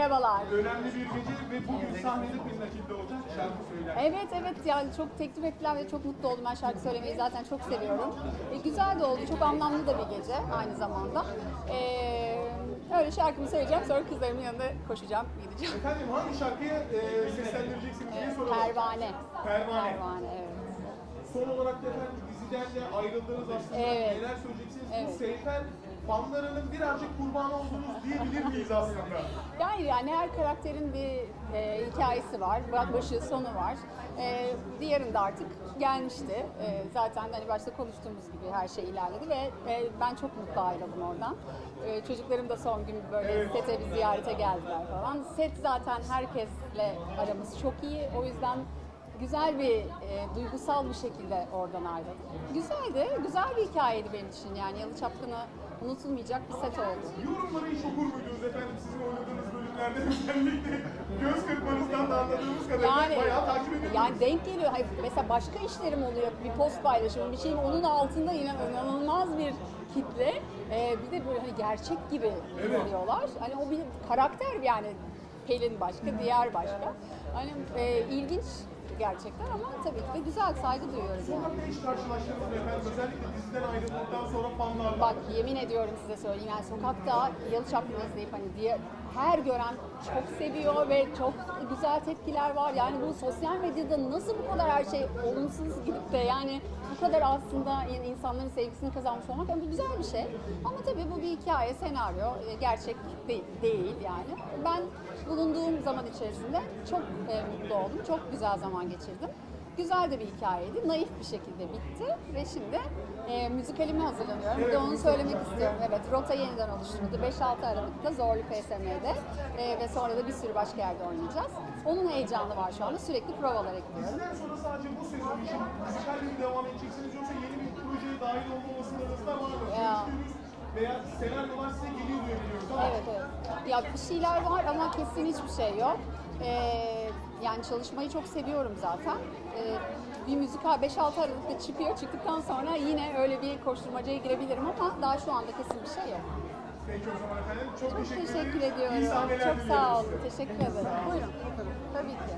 Merhabalar. Önemli bir gece ve bugün sahnede bir nakilde olacak şarkı söyler. Evet evet yani çok teklif ettiler ve çok mutlu oldum. Ben şarkı söylemeyi zaten çok seviyorum. E, güzel de oldu. Çok anlamlı da bir gece aynı zamanda. E, öyle şarkımı söyleyeceğim. Sonra kızlarımın yanına koşacağım, gideceğim. Efendim hangi şarkıyı e, seslendireceksiniz diye E, soralım. Pervane. Pervane. Pervane evet. Son olarak da efendim diziden de ayrıldınız aslında. Evet. Neler söyleyeceksiniz? Bu Evet. Seyfer fanlarının birazcık kurbanı oldunuz diyebilir miyiz aslında? Yani yani her karakterin bir e, hikayesi var, ba- başı sonu var. E, diğerinde artık gelmişti. E, zaten hani başta konuştuğumuz gibi her şey ilerledi ve e, ben çok mutlu ayrıldım oradan. E, çocuklarım da son gün böyle Evet. sete bir ziyarete geldiler falan. Set zaten herkesle aramız çok iyi. O yüzden güzel bir e, duygusal bir şekilde oradan ayrıldım. Güzeldi, güzel bir hikayeydi benim için yani Yalı Çapkını unutulmayacak bir set oldu. Yorumları hiç okur muydunuz efendim sizin oynadığınız bölümlerde özellikle göz kırpmanızdan da anladığımız kadarıyla Yani, bayağı takip ediyorsunuz. yani denk geliyor. Hayır, mesela başka işlerim oluyor. Bir post paylaşıyorum, bir şeyin onun altında yine inanılmaz bir kitle. Ee, bir de böyle hani gerçek gibi görüyorlar. Hani o bir karakter yani. Pelin başka, diğer başka. Hani e, ilginç gerçekten ama tabii ki de güzel, saygı duyuyoruz yani. Hiç karşılaştınız mı efendim? Özellikle diziden ayrıldıktan sonra fanlarla. Bak yemin ediyorum size söyleyeyim yani sokakta Yalı Çapkını izleyip hani diye her gören çok seviyor ve çok güzel tepkiler var. Yani bu sosyal medyada nasıl bu kadar her şey olumsuz gidip de yani bu kadar aslında yani insanların sevgisini kazanmış olmak yani bu güzel bir şey. Ama tabii bu bir hikaye, senaryo, e, gerçek değil, yani. Ben bulunduğum zaman içerisinde çok e, mutlu oldum, çok güzel zaman geçirdim. Güzel de bir hikayeydi. Naif bir şekilde bitti ve şimdi e, müzikalime hazırlanıyorum. Bir de onu söylemek istiyorum. Evet, rota yeniden oluşturuldu. 5-6 Aralık'ta Zorlu PSM'de e, ve sonra da bir sürü başka yerde oynayacağız. Onun heyecanı var şu anda. Sürekli provalar ekliyorum. Diziden sonra sadece bu sezon için müzikalle mi devam edeceksiniz yoksa yeni bir projeye dahil olma olasılığınız da var mı? Ya. Veya senaryolar size geliyor diye biliyoruz ama Evet evet. Ya bir şeyler var ama kesin hiçbir şey yok. Ee, yani çalışmayı çok seviyorum zaten. Ee, bir müzikal 5-6 Aralık'ta çıkıyor. Çıktıktan sonra yine öyle bir koşturmacaya girebilirim ama daha şu anda kesin bir şey yok. peki o zaman efendim çok, Çok teşekkür, teşekkür. İyi ediyorum. sahneler Çok diliyoruz sağ olun. size. Teşekkür ederim. Buyurun. Tabii ki.